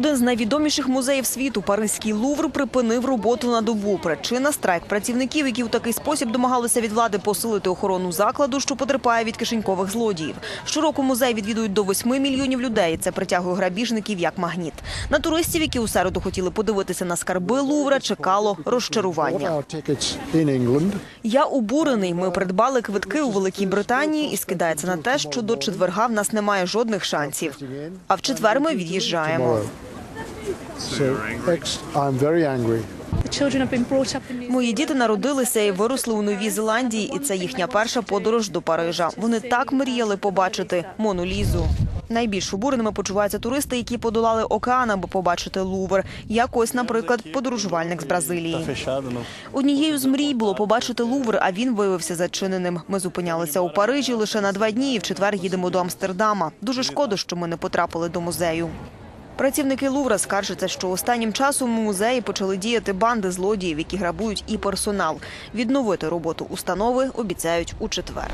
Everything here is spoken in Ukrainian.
Один з найвідоміших музеїв світу, Паризький Лувр, припинив роботу на добу. Причина – страйк працівників, які у такий спосіб домагалися від влади посилити охорону закладу, що потерпає від кишенькових злодіїв. Щороку музей відвідують до 8 мільйонів людей. Це притягує грабіжників як магніт. На туристів, які у середу хотіли подивитися на скарби Лувра, чекало розчарування. Я обурений. Ми придбали квитки у Великій Британії і скидається на те, що до четверга в нас немає жодних шансів. А в четвер ми від'їжджаємо. So ex- I'm very angry. The children have been brought up in New Мої діти народилися і виросли у Новій Зеландії, і це їхня перша подорож до Парижа. Вони так мріяли побачити Мону Лізу. Найбільш обуреними почуваються туристи, які подолали океан, аби побачити Лувр. Як ось, наприклад, подорожувальник з Бразилії. Однією з мрій було побачити Лувр, а він виявився зачиненим. Ми зупинялися у Парижі лише на два дні, і в четвер їдемо до Амстердама. Дуже шкода, що ми не потрапили до музею. Працівники Лувра скаржаться, що останнім часом у музеї почали діяти банди злодіїв, які грабують і персонал. Відновити роботу установи обіцяють у четвер.